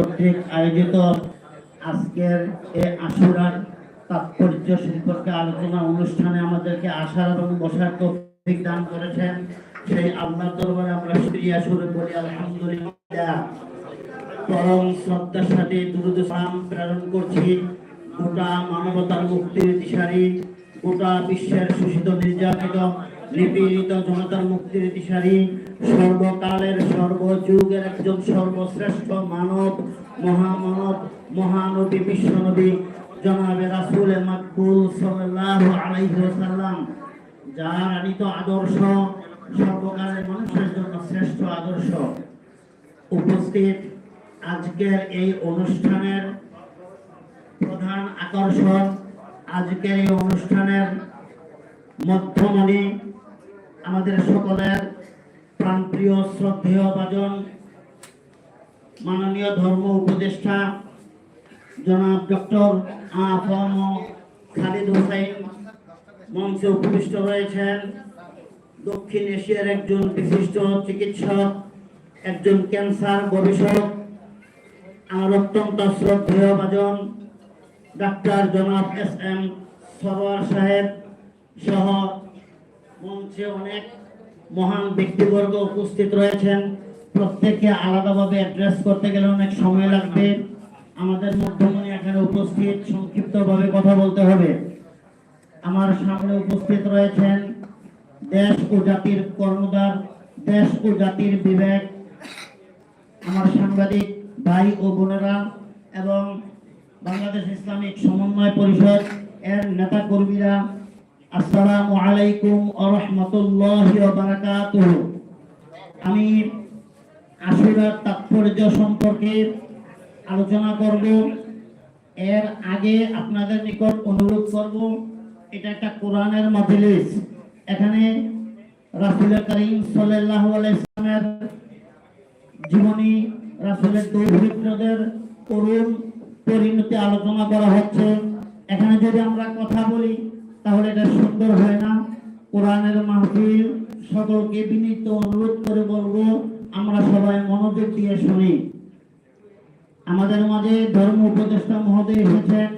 কর্তৃক আয়োজিত আজকের এ আশুরার তাৎপর্য সম্পর্কে আলোচনা অনুষ্ঠানে আমাদেরকে আসার এবং বসার তৌফিক দান করেছেন সেই আল্লাহর দরবারে আমরা শুকরিয়া শুরু করি, আলহামদুলিল্লাহ। পরম শ্রদ্ধার সাথে দুরুদ সালাম প্রেরণ করছি গোটা মানবতার মুক্তির দিশারি, গোটা বিশ্বের শোষিত নির্যাতিত, নিপীড়িত জনতার মুক্তির দিশারি, সর্বকালের সর্বযুগের একজন সর্বশ্রেষ্ঠ মানব মহামানব মহানবী, বিশ্বনবী, জনাবে রাসূল মাকবুল সাল্লাল্লাহু আলাইহি ওয়াসাল্লাম, যার আনিত আদর্শ সর্বকালের মানুষের জন্য শ্রেষ্ঠ আদর্শ। উপস্থিত আজকের এই অনুষ্ঠানের প্রধান আকর্ষণ, আজকের এই অনুষ্ঠানের মধ্যমণি আমাদের সকলের প্রাণপ্রিয় শ্রদ্ধেয় বাজন মাননীয় ধর্ম উপদেষ্টা জনাব ডক্টর আফম খালিদ হোসাইন মঞ্চে উপবিষ্ট রয়েছেন। দক্ষিণ এশিয়ার একজন বিশিষ্ট চিকিৎসক, একজন ক্যান্সার গবেষক আমার অত্যন্ত শ্রদ্ধেয় বাজন ডাক্তার জনাব এস এম সরোয়ার সাহেব সহ মঞ্চে অনেক মহান ব্যক্তিবর্গ উপস্থিত রয়েছেন। প্রত্যেককে আলাদাভাবে অ্যাড্রেস করতে গেলে অনেক সময় লাগবে। আমাদের মধ্যমণি এখানে উপস্থিত, সংক্ষিপ্তভাবে কথা বলতে হবে। আমার সামনে উপস্থিত রয়েছেন দেশ ও জাতির কর্মদার দেশ ও জাতির বিবেক, আমার সাংবাদিক ভাই ও বোনেরা এবং বাংলাদেশ ইসলামিক সমন্বয় পরিষদ এর নেতা কর্মীরা আসসালামু আলাইকুম বারাকাতুহ। আমি আশুরার তাৎপর্য সম্পর্কে আলোচনা করব। এর আগে আপনাদের নিকট অনুরোধ করব, এটা একটা কোরআনের মজলিস। এখানে রাসুলের করিম সাল্লাল্লাহু আলাইহি সাল্লামের জীবনী, রাসুলের দৌহিত্রদের করুণ পরিণতি আলোচনা করা হচ্ছে। এখানে যদি আমরা কথা বলি, তাহলে এটা সুন্দর হয় না। কোরআনের মাহফিল সকলকে বিনীত অনুরোধ করে বলব আমরা সবাই মনোযোগ দিয়ে শুনি। আমাদের মাঝে ধর্ম উপদেষ্টা মহোদয় এসেছেন।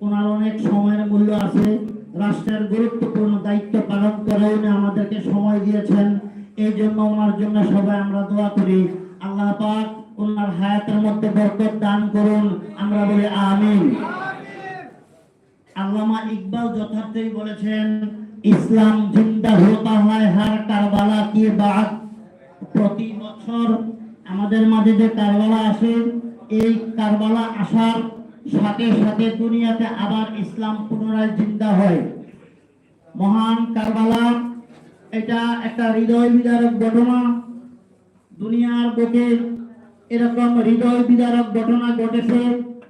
ওনার অনেক সময়ের মূল্য আছে। রাষ্ট্রের গুরুত্বপূর্ণ দায়িত্ব পালন করে উনি আমাদেরকে সময় দিয়েছেন। এই জন্য ওনার জন্য সবাই আমরা দোয়া করি। আল্লাহ পাক ওনার হায়াতের মধ্যে বরকত দান করুন। আমরা বলি আমিন। আল্লামা ইকবাল যথার্থই বলেছেন, ইসলাম জিন্দা হতা হয় হার কারবালা কি বাদ প্রতি বছর আমাদের মাঝে যে কারবালা আসে, এই কারবালা আসার সাথে সাথে দুনিয়াতে আবার ইসলাম পুনরায় জিন্দা হয়। মহান কারবালা, এটা একটা হৃদয় বিদারক ঘটনা। দুনিয়ার বুকে এরকম হৃদয় বিদারক ঘটনা ঘটেছে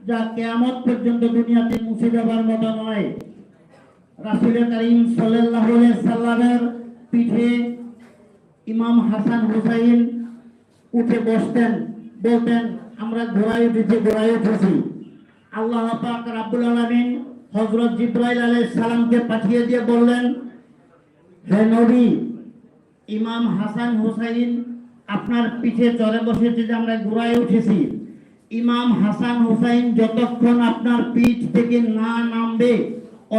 যা কেয়ামত পর্যন্ত দুনিয়াতে মুছে যাবার মতো নয়। রাসুল করিম আলাইহি সাল্লামের পিঠে ইমাম হাসান হুসাইন উঠে বসতেন, বলতেন, আমরা ঘোড়ায় উঠেছি ঘোড়ায় উঠেছি। আল্লাহ পাক রাব্বুল আলামিন হযরত জিব্রাইল আলাইহিস সালামকে পাঠিয়ে দিয়ে বললেন, হে নবী, ইমাম হাসান হুসাইন আপনার পিঠে চড়ে বসেছে যে আমরা ঘোড়ায় উঠেছি। ইমাম হাসান হুসাইন যতক্ষণ আপনার পিঠ থেকে না নামবে,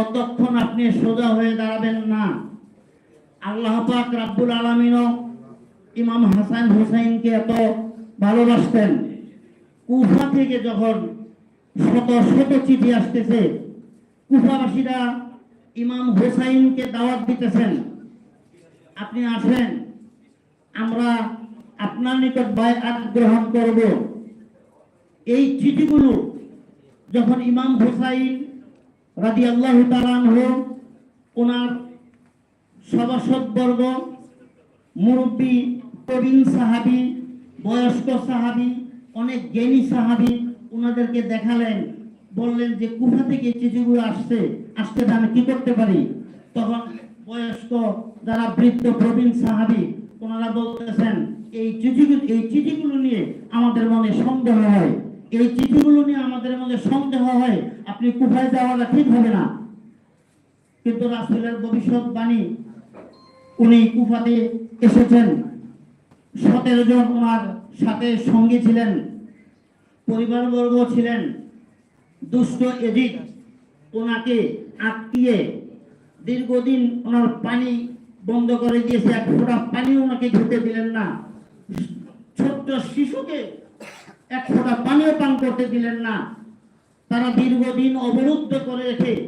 অতক্ষণ আপনি সোজা হয়ে দাঁড়াবেন না। আল্লাহ পাক রাব্বুল আলামিনও ইমাম হাসান হুসাইনকে এত ভালোবাসতেন। কুফা থেকে যখন শত শত চিঠি আসতেছে, কুফাবাসীরা ইমাম হুসাইনকে দাওয়াত দিতেছেন, আপনি আসেন, আমরা আপনার নিকট বায়াত গ্রহণ করব। এই চিঠিগুলো যখন ইমাম হুসাইন রাজি আল্লাহ তালানহ ওনার সভাসদবর্গ, মুরব্বী, প্রবীণ সাহাবি, বয়স্ক সাহাবি, অনেক জ্ঞানী সাহাবি ওনাদেরকে দেখালেন, বললেন যে কুফা থেকে চিঠিগুলো আসছে? আসতে আমি কি করতে পারি? তখন বয়স্ক যারা বৃদ্ধ, প্রবীণ সাহাবি ওনারা বলতেছেন, এই চিঠিগুলো এই চিঠিগুলো নিয়ে আমাদের মনে সন্দেহ হয়। এই চিঠিগুলো নিয়ে আমাদের মনে সন্দেহ হয়। আপনি কুফায় যাওয়াটা ঠিক হবে না? কিন্তু রাসূলের ভবিষ্যৎবাণী উনি কুফাতে এসেছেন। সতেরো জন ওনার সাথে সঙ্গী ছিলেন, পরিবারবর্গ ছিলেন। দুষ্ট এজিদ ওনাকে আটকিয়ে দীর্ঘদিন ওনার পানি বন্ধ করে দিয়েছে, এক ফোঁটা পানি ওনাকে খেতে দিলেন না। ছোট্ট শিশুকে এক ফোঁটা পানিও পান করতে দিলেন না। তারা দীর্ঘদিন অবরুদ্ধ করে রেখে